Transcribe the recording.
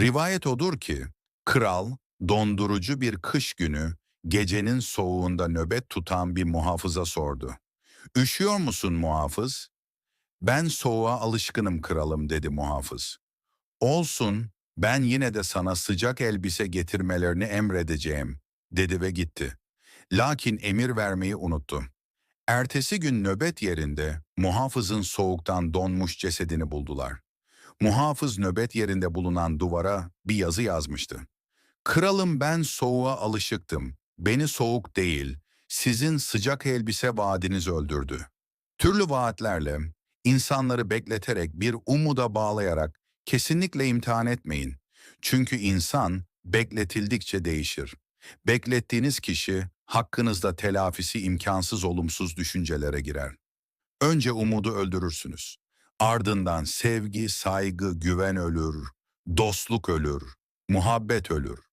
Rivayet odur ki, kral dondurucu bir kış günü gecenin soğuğunda nöbet tutan bir muhafıza sordu. Üşüyor musun muhafız? Ben soğuğa alışkınım kralım dedi muhafız. Olsun, ben yine de sana sıcak elbise getirmelerini emredeceğim, dedi ve gitti. Lakin emir vermeyi unuttu. Ertesi gün nöbet yerinde muhafızın soğuktan donmuş cesedini buldular. Muhafız nöbet yerinde bulunan duvara bir yazı yazmıştı. Kralım ben soğuğa alışıktım. Beni soğuk değil, sizin sıcak elbise vaadiniz öldürdü. Türlü vaatlerle, insanları bekleterek bir umuda bağlayarak kesinlikle imtihan etmeyin. Çünkü insan bekletildikçe değişir. Beklettiğiniz kişi hakkınızda telafisi imkansız olumsuz düşüncelere girer. Önce umudu öldürürsünüz. Ardından sevgi, saygı, güven ölür, dostluk ölür, muhabbet ölür.